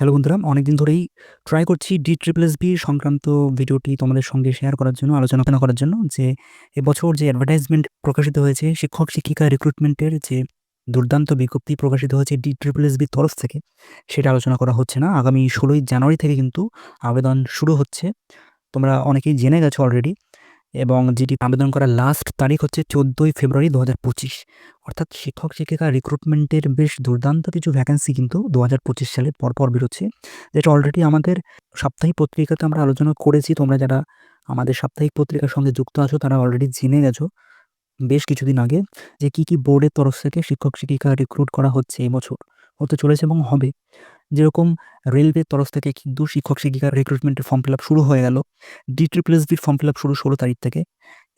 Hello বন্ধুরা, অনেকদিন ধরেই ট্রাই করছি ডি ট্রিপল এস বি সংক্রান্ত ভিডিওটি তোমাদের সঙ্গে শেয়ার করার জন্য, আলোচনা করার জন্য যে এবছর যে অ্যাডভার্টাইজমেন্ট প্রকাশিত হয়েছে শিক্ষক-শিক্ষিকা রিক্রুটমেন্টের যে দুর্দান্ত বিজ্ঞপ্তি প্রকাশিত হয়েছে ডি ট্রিপল এসবির তরফ থেকে, সেটা আলোচনা করা হচ্ছে না। আগামী ১৬ই জানুয়ারি থেকে কিন্তু আবেদন শুরু হচ্ছে। তোমরা অনেকেই জেনে গেছো অলরেডি এবং যেটি আবেদন করার লাস্ট তারিখ হচ্ছে ১৪ই ফেব্রুয়ারি ২০২৫ অর্থাৎ শিক্ষক-শিক্ষিকা রিক্রুটমেন্টের বেশ দুর্দান্ত কিছু ভ্যাকেন্সি কিন্তু ২০২৫ সালে পরপর বেরোচ্ছে। যেটা অলরেডি আমাদের সাপ্তাহিক পত্রিকাতে আমরা আলোচনা করেছি। তোমরা যারা আমাদের সাপ্তাহিক পত্রিকার সঙ্গে যুক্ত আছো তারা অলরেডি জেনে গেছো বেশ কিছুদিন আগে যে কী, কী বোর্ডের তরফ থেকে শিক্ষক-শিক্ষিকা রিক্রুট করা হচ্ছে এবছর, হতে চলেছে এবং হবে। যেরকম রেলওয়ের তরফ থেকে কিন্তু শিক্ষক-শিক্ষিকার রিক্রুটমেন্টের ফর্ম ফিল আপ শুরু হয়ে গেল। ডি এসবির ফর্ম ফিল আপ শুরু ১৬ তারিখ থেকে।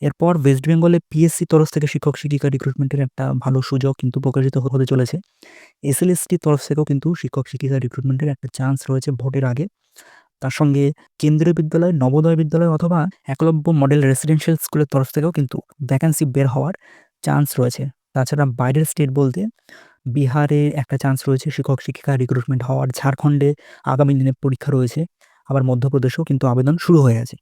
এরপর ওয়েস্ট বেঙ্গলে পিএসসি তরফ থেকে শিক্ষক-শিক্ষিকা রিক্রুটমেন্টের একটা ভালো সুযোগ কিন্তু প্রকাশিত হতে চলেছে। এসএলএসটির তরফ থেকেও কিন্তু শিক্ষক-শিক্ষিকা রিক্রুটমেন্টের একটা চান্স রয়েছে ভোটের আগে। তার সঙ্গে কেন্দ্রীয় বিদ্যালয়, নবোদয় বিদ্যালয় অথবা একলব্য মডেল রেসিডেন্সিয়াল স্কুলের তরফ থেকেও কিন্তু ভ্যাকেন্সি বের হওয়ার চান্স রয়েছে। তাছাড়া বাইরের স্টেট বলতে বিহারে একটা চান্স রয়েছে শিক্ষক-শিক্ষিকা রিক্রুটমেন্ট হওয়ার, ঝাড়খণ্ডে আগামী দিনে পরীক্ষা রয়েছে, আবার মধ্যপ্রদেশেও কিন্তু আবেদন শুরু হয়ে আছে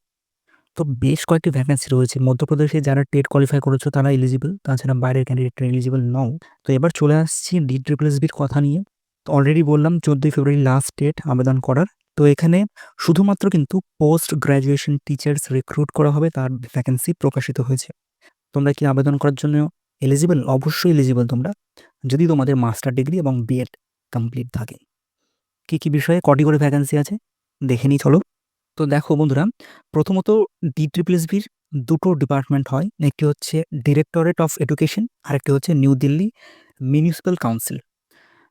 তো বেশ কয়েকটি ভ্যাকেন্সি রয়েছে। মধ্যপ্রদেশে যারা টেট কোয়ালিফাই করেছ তারা এলিজিবল, তাছাড়া বাইরের ক্যান্ডিডেটরা এলিজিবল নও। তো এবার চলে আসছি ডি ট্রিপল এসবির কথা নিয়ে। তো অলরেডি বললাম ১৪ই ফেব্রুয়ারি লাস্ট ডেট আবেদন করার। তো এখানে শুধুমাত্র কিন্তু পোস্ট গ্র্যাজুয়েশন টিচার্স রিক্রুট করা হবে তার ভ্যাকেন্সি প্রকাশিত হয়েছে। তোমরা কি আবেদন করার জন্য এলিজিবল? অবশ্যই এলিজিবল তোমরা। যদি তোমাদের মাস্টার ডিগ্রি এবং বিএড কমপ্লিট থাকে। কী, কী বিষয়ে কটি করে ভ্যাকেন্সি আছে দেখে নিই চলো। তো দেখো বন্ধুরা, প্রথমত ডি ট্রিপল এসবির দুটো ডিপার্টমেন্ট হয়। একটি হচ্ছে ডিরেক্টরেট অফ এডুকেশন, আরেকটি হচ্ছে নিউ দিল্লি মিউনিসিপ্যাল কাউন্সিল।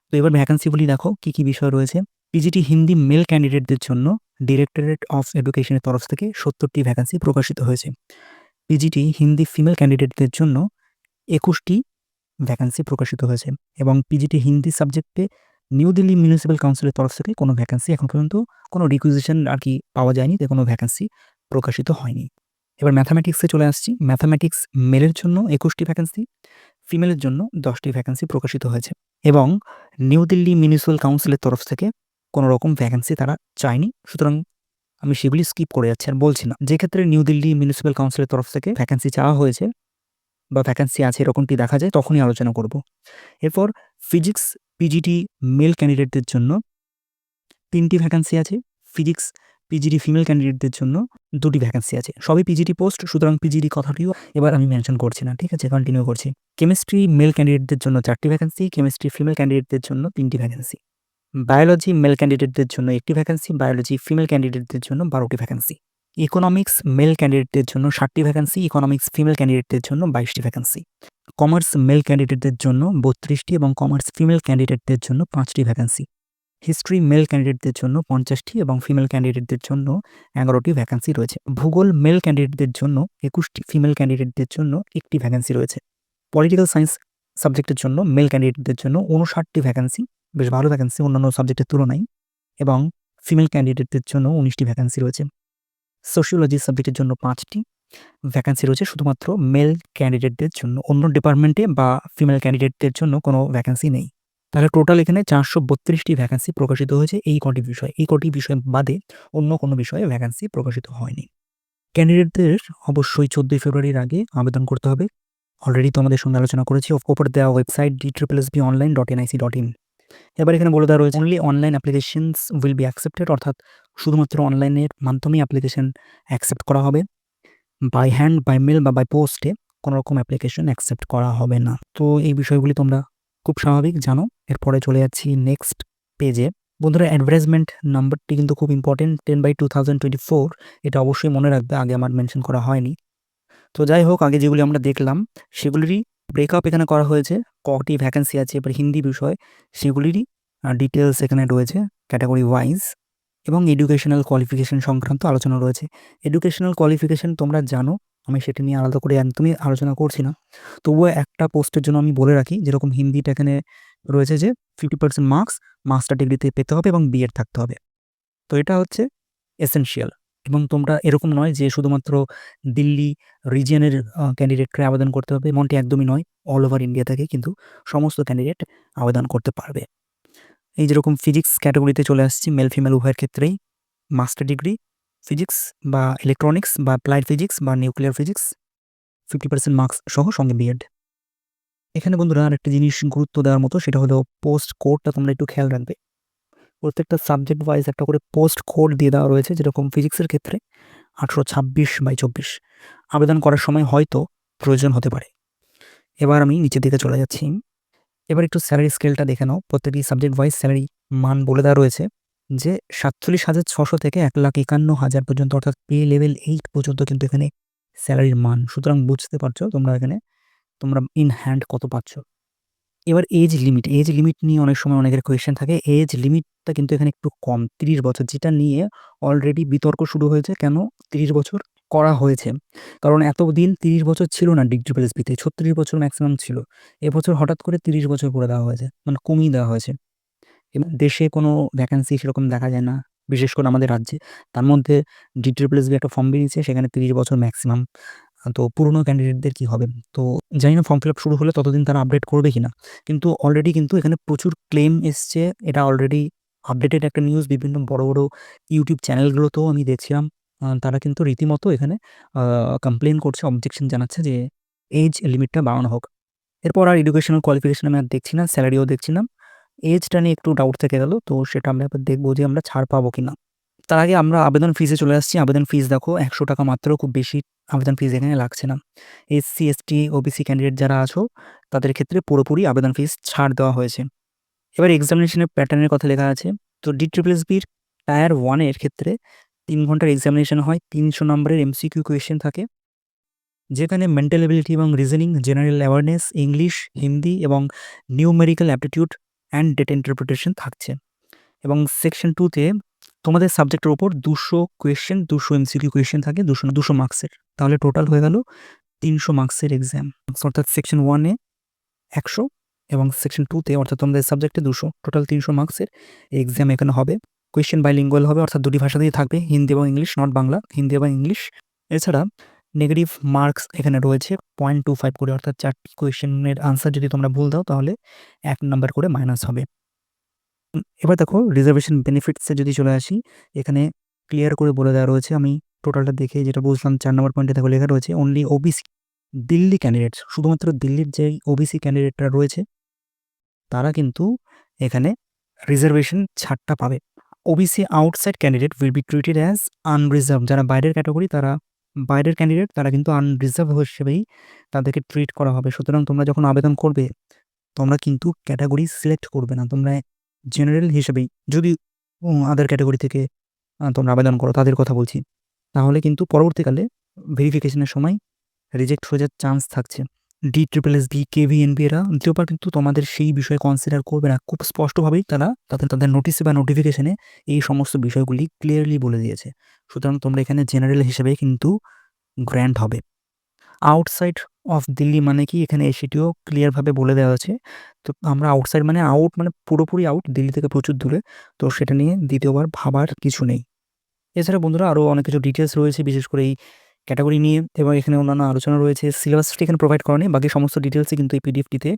তো এবার ভ্যাকেন্সিগুলি দেখো কী, কী বিষয় রয়েছে। পিজিটি হিন্দি মেল ক্যান্ডিডেটদের জন্য ডিরেক্টরেট অফ এডুকেশনের তরফ থেকে ৭০টি ভ্যাকেন্সি প্রকাশিত হয়েছে। পিজিটি হিন্দি ফিমেল ক্যান্ডিডেটদের জন্য ২১টি ভ্যাকেন্সি প্রকাশিত হয়েছে এবং পিজিটি হিন্দি সাবজেক্টে নিউ দিল্লি মিউনিসিপ্যাল কাউন্সিলের তরফ থেকে কোনো ভ্যাকেন্সি এখন পর্যন্ত কোনো রিকুইজিশন আর কি পাওয়া যায়নি, তাই কোনো ভ্যাকেন্সি প্রকাশিত হয়নি। এবার ম্যাথামেটিক্সে চলে আসছি। ম্যাথামেটিক্স মেলের জন্য ২১টি ভ্যাকেন্সি, ফিমেলের জন্য ১০টি ভ্যাকেন্সি প্রকাশিত হয়েছে এবং নিউ দিল্লি মিউনিসিপ্যাল কাউন্সিলের তরফ থেকে কোনো রকম ভ্যাকেন্সি তারা চায়নি। সুতরাং আমি সেগুলি স্কিপ করে যাচ্ছি আর বলছি না। যে ক্ষেত্রে নিউ দিল্লি মিউনিসিপ্যাল কাউন্সিলের তরফ থেকে ভ্যাকেন্সি চাওয়া হয়েছে বা ভ্যাকেন্সি আছে এরকমটি দেখা যায় তখনই আলোচনা করব। এরপর ফিজিক্স পিজিটি মেল ক্যান্ডিডেটদের জন্য তিনটি ভ্যাকেন্সি আছে। ফিজিক্স পিজিটি ফিমেল ক্যান্ডিডেটদের জন্য দুটি ভ্যাকেন্সি আছে। সবই পিজিটি পোস্ট সুতরাং পিজিটি কথাটিও এবার আমি মেনশন করছি না। ঠিক আছে? কন্টিনিউ করছি। কেমিস্ট্রি মেল ক্যান্ডিডেটদের জন্য চারটি ভ্যাকেন্সি, কেমিস্ট্রি ফিমেল ক্যান্ডিডেটদের জন্য তিনটি ভ্যাকেন্সি। বায়োলজি মেল ক্যান্ডিডেটদের জন্য একটি ভ্যাকেন্সি, বায়োলজি ফিমেল ক্যান্ডিডেটদের জন্য ১২টি ভ্যাকেন্সি। ইকোনমিক্স মেল ক্যান্ডিডেটদের জন্য ৬০টি ভ্যাকেন্সি, ইকোনমিক্স ফিমেল ক্যান্ডিডেটদের জন্য ২২টি ভ্যাকেন্সি। কমার্স মেল ক্যান্ডিডেটদের জন্য ৩২টি এবং কমার্স ফিমেল ক্যান্ডিডেটদের জন্য পাঁচটি ভ্যাকেন্সি। হিস্ট্রি মেল ক্যান্ডিডেটদের জন্য ৫০টি এবং ফিমেল ক্যান্ডিডেটদের জন্য ১১টি ভ্যাকেন্সি রয়েছে। ভূগোল মেল ক্যান্ডিডেটদের জন্য ২১টি, ফিমেল ক্যান্ডিডেটদের জন্য একটি ভ্যাকেন্সি রয়েছে। পলিটিক্যাল সায়েন্স সাবজেক্টের জন্য মেল ক্যান্ডিডেটদের জন্য ৫৯টি ভ্যাকেন্সি, বেশ ভালো ভ্যাকেন্সি অন্যান্য সাবজেক্টের তুলনায় এবং ফিমেল ক্যান্ডিডেটদের জন্য ১৯টি ভ্যাকেন্সি রয়েছে। সোশিওলজি সাবজেক্টের জন্য পাঁচটি ভ্যাকেন্সি রয়েছে শুধুমাত্র মেল ক্যান্ডিডেটদের জন্য। অন্য ডিপার্টমেন্টে বা ফিমেল ক্যান্ডিডেটদের জন্য কোনো ভ্যাকেন্সি নেই। তাহলে টোটাল এখানে ৪৩২টি ভ্যাকেন্সি প্রকাশিত হয়েছে এই কটি বিষয়ে। এই কটি বিষয় বাদে অন্য কোনো বিষয়ে ভ্যাকেন্সি প্রকাশিত হয়নি। ক্যান্ডিডেটদের অবশ্যই ১৪ই ফেব্রুয়ারির আগে আবেদন করতে হবে। অলরেডি তোমাদের সঙ্গে আলোচনা করেছি ওপর দেওয়া website D triple S B online dot NIC dot in. এবার এখানে বলে দেওয়া রয়েছে only online applications will be accepted অর্থাৎ শুধুমাত্র অনলাইনের মাধ্যমেই অ্যাপ্লিকেশন অ্যাকসেপ্ট করা হবে। বাই হ্যান্ড, বাই মেল বা বাই পোস্টে কোনো রকম অ্যাপ্লিকেশন অ্যাকসেপ্ট করা হবে না। তো এই বিষয়গুলি তোমরা খুব স্বাভাবিক জানো। এরপরে চলে যাচ্ছি নেক্সট পেজে। বন্ধুরা অ্যাডভার্টাইজমেন্ট নাম্বারটি কিন্তু খুব ইম্পর্টেন্ট 10/2024 এটা অবশ্যই মনে রাখবে আগে আমার মেনশন করা হয়নি। তো যাই হোক আগে যেগুলি আমরা দেখলাম সেগুলিরই ব্রেকআপ এখানে করা হয়েছে। কটি ভ্যাকেন্সি আছে, এবার হিন্দি বিষয়, সেগুলিরই ডিটেলস এখানে রয়েছে ক্যাটাগরি ওয়াইজ এবং এডুকেশনাল কোয়ালিফিকেশন সংক্রান্ত আলোচনা রয়েছে। এডুকেশনাল কোয়ালিফিকেশন তোমরা জানো, আমি সেটা নিয়ে আলাদা করে একদমই আলোচনা করছি না। তবুও একটা পোস্টের জন্য আমি বলে রাখি, যেরকম হিন্দিটা এখানে রয়েছে যে 50% মার্কস মাস্টার ডিগ্রিতে পেতে হবে এবং বিএড থাকতে হবে। তো এটা হচ্ছে এসেনশিয়াল এবং তোমরা এরকম নয় যে শুধুমাত্র দিল্লি রিজিয়নের আ ক্যান্ডিডেটরা আবেদন করতে হবে, এমনটি একদমই নয়। অল ওভার ইন্ডিয়া থেকে কিন্তু সমস্ত ক্যান্ডিডেট আবেদন করতে পারবে। এই যেরকম ফিজিক্স ক্যাটাগরিতে চলে আসছি মেল ফিমেল উভয়ের ক্ষেত্রেই মাস্টার ডিগ্রি ফিজিক্স বা ইলেকট্রনিক্স বা অ্যাপ্লাইড ফিজিক্স বা nuclear physics fifty percent marks সহ সঙ্গে বিএড এখানে বন্ধুরা আরেকটা জিনিস গুরুত্ব দেওয়ার মতো, সেটা হলো পোস্ট কোডটা তোমরা একটু খেয়াল রাখবে প্রত্যেকটা সাবজেক্ট ওয়াইজ একটা করে পোস্ট কোড দিয়ে দেওয়া রয়েছে যেরকম ফিজিক্সের ক্ষেত্রে আঠেরো, ছাব্বিশ বাই চব্বিশ। আবেদন করার সময় হয়তো প্রয়োজন হতে পারে। এবার আমি নিচের দিকে চলে যাচ্ছি। এবার একটু স্যালারি স্কেলটা দেখে নাও। প্রত্যেকটি সাবজেক্ট ওয়াইজ স্যালারি মান বলে দেওয়া রয়েছে যে সাতচল্লিশ হাজার ছশো থেকে এক লাখ একান্ন হাজার পর্যন্ত, অর্থাৎ পে লেভেল এইট পর্যন্ত কিন্তু এখানে স্যালারির মান। সুতরাং বুঝতে পারছ তোমরা এখানে, তোমরা ইন হ্যান্ড কত পাচ্ছ। এবার এজ লিমিট এজ লিমিট নিয়ে অনেক সময় অনেকের কোয়েশ্চেন থাকে। এজ লিমিটটা কিন্তু এখানে একটু কম, তিরিশ বছর, যেটা নিয়ে অলরেডি বিতর্ক শুরু হয়েছে। কেন? তিরিশ বছর করা হয়েছে। কারণ এতদিন তিরিশ বছর ছিল না ডিগ্রি প্রেসবিতে ছত্রিশ বছর ম্যাক্সিমাম ছিল। এবছর হঠাৎ করে তিরিশ বছর করে দেওয়া হয়েছে মানে কমিয়ে দেওয়া হয়েছে। এবং দেশে কোনো ভ্যাকেন্সি সেরকম দেখা যায় না, বিশেষ করে আমাদের রাজ্যে। তার মধ্যে ডিগ্রি ডিট্রিপলএসবি একটা ফর্ম বেরিয়েছে, সেখানে তিরিশ বছর ম্যাক্সিমাম তো পুরনো ক্যান্ডিডেটদের কি হবে? তো জানি না ফর্ম ফিল আপ শুরু হলে ততদিন তারা আপডেট করবে কিনা। কিন্তু অলরেডি কিন্তু এখানে প্রচুর ক্লেম এসছে। এটা অলরেডি আপডেটেড একটা নিউজ বিভিন্ন বড় বড় ইউটিউব চ্যানেলগুলোতেও আমি দেখছিলাম। তারা কিন্তু রীতিমতো এখানে কমপ্লেন করছে অবজেকশন জানাচ্ছে যে এজ লিমিটটা বাড়ানো হোক। এরপর আর এডুকেশনাল কোয়ালিফিকেশন আমি আর দেখছি না স্যালারিও দেখছি না। এজটা নিয়ে একটু ডাউট থেকে গেল, তো সেটা আমরা দেখব যে আমরা ছাড় পাবো কি না তার আগে আমরা আবেদন ফিজে চলে আসছি। আবেদন ফিজ দেখো, একশো টাকা মাত্র, খুব বেশি আবেদন ফিজ এখানে লাগছে না। এসসি এসটি ওবিসি ক্যান্ডিডেট যারা আছো, তাদের ক্ষেত্রে পুরোপুরি আবেদন ফিজ ছাড় দেওয়া হয়েছে। এবার এক্সামিনেশনের প্যাটার্নের কথা লেখা আছে। তো ডি ট্রিপল বির টায়ার ওয়ানের ক্ষেত্রে তিন ঘণ্টার এক্সামিনেশন হয়, তিনশো নম্বরের এমসিকিউ কোয়েশ্চেন থাকে, যেখানে মেন্টাল এবিলিটি এবং reasoning general awareness English Hindi এবং numerical aptitude and data interpretation থাকছে। এবং সেকশন টুতে তোমাদের সাবজেক্টের ওপর দুশো কোয়েশ্চেন দুশো এমসিকিউ কোয়েশ্চেন থাকে, দুশো দুশো মার্কসের তাহলে টোটাল হয়ে গেল তিনশো মার্কসের এক্সাম অর্থাৎ সেকশন ওয়ানে একশো এবং সেকশন টুতে অর্থাৎ তোমাদের সাবজেক্টে দুশো। টোটাল তিনশো মার্কসের এক্সাম এখানে হবে। কোয়েশ্চেন বাইলিঙ্গুয়াল হবে, অর্থাৎ দুটি ভাষাতেই থাকবে, হিন্দি এবং ইংলিশ নট বাংলা, হিন্দি এবং ইংলিশ। এছাড়া নেগেটিভ মার্কস এখানে রয়েছে পয়েন্ট টু ফাইভ করে, অর্থাৎ চারটি কোয়েশ্চেনের আনসার যদি তোমরা ভুল দাও, তাহলে এক নাম্বার করে মাইনাস হবে। এবার দেখো রিজার্ভেশন বেনিফিটসে যদি চলে আসি, এখানে ক্লিয়ার করে বলে দেওয়া রয়েছে, আমি টোটালটা দেখে যেটা বুঝলাম, চার নম্বর পয়েন্টে দেখো লেখা রয়েছে অনলি ওবিসি দিল্লি ক্যান্ডিডেট শুধুমাত্র দিল্লির যে ওবিসি ক্যান্ডিডেটরা রয়েছে, তারা কিন্তু এখানে রিজার্ভেশন ছাড়টা পাবে। OBC outside candidate will be treated as unreserve যারা বাইরের ক্যাটাগরি তারা বাইরের ক্যান্ডিডেট তারা কিন্তু আনরিজার্ভ হিসেবেই তাদেরকে ট্রিট করা হবে। সুতরাং তোমরা যখন আবেদন করবে, তোমরা কিন্তু ক্যাটাগরি সিলেক্ট করবে না, তোমরা জেনারেল হিসেবেই যদি আদার ক্যাটাগরি থেকে তোমরা আবেদন করো, তাদের কথা বলছি। তাহলে কিন্তু পরবর্তীকালে ভেরিফিকেশনের সময় রিজেক্ট হয়ে যাওয়ার চান্স থাকছে। D triple S B K V NB এরা দ্বিতীয়বার কিন্তু তোমাদের সেই বিষয়ে কনসিডার করবে না। খুব স্পষ্টভাবেই তারা তাদের তাদের নোটিসে বা নোটিফিকেশনে এই সমস্ত বিষয়গুলি ক্লিয়ারলি বলে দিয়েছে। সুতরাং তোমরা এখানে জেনারেল হিসেবে কিন্তু গ্র্যান্ড হবে। আউটসাইড অফ দিল্লি মানে কি? এখানে সেটিও ক্লিয়ারভাবে বলে দেওয়া আছে। তো আমরা আউটসাইড মানে আউট মানে পুরোপুরি আউট দিল্লি থেকে প্রচুর দূরে। তো সেটা নিয়ে দ্বিতীয়বার ভাবার কিছু নেই। এছাড়া বন্ধুরা আরও অনেক কিছু ডিটেলস রয়েছে, বিশেষ করে এই ক্যাটাগরি নিয়ে এবং এখানে অন্যান্য আলোচনা রয়েছে। সিলেবাসটি এখানে প্রোভাইড করা নেই, বাকি সমস্ত ডিটেলসই কিন্তু এই পিডিএফটিতে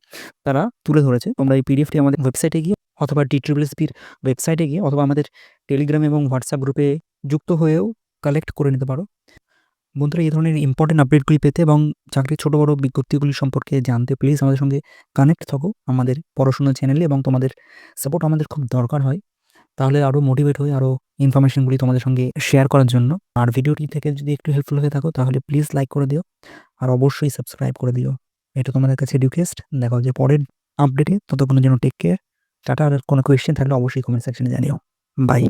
তারা তুলে ধরেছে। তোমরা এই পিডিএফটি আমাদের ওয়েবসাইটে গিয়ে অথবা ডি ট্রিপলএসপির ওয়েবসাইটে গিয়ে অথবা আমাদের টেলিগ্রাম এবং হোয়াটসঅ্যাপ গ্রুপে যুক্ত হয়েও কালেক্ট করে নিতে পারো। বন্ধুরা, এই ধরনের ইম্পর্টেন্ট আপডেটগুলি পেতে এবং চাকরির ছোটো বড়ো বিজ্ঞপ্তিগুলি সম্পর্কে জানতে প্লিজ আমাদের সঙ্গে কানেক্ট থাকো আমাদের পড়াশোনা চ্যানেলে এবং তোমাদের সাপোর্ট আমাদের খুব দরকার হয়। তাহলে আরও মোটিভেট হয়ে আরও ইনফরমেশনগুলি তোমাদের সঙ্গে শেয়ার করার জন্য। আর ভিডিওটি থেকে যদি একটু হেল্পফুল হয়ে থাকো, তাহলে প্লিজ লাইক করে দিও আর অবশ্যই সাবস্ক্রাইব করে দিও। এটা তোমাদের কাছে রিকোয়েস্ট দেখো যে পরের আপডেটে ততক্ষণের জন্য টেক কেয়ার টাটা। আর কোনো কোয়েশ্চেন থাকলে অবশ্যই কমেন্ট সেকশনে জানিও। বাই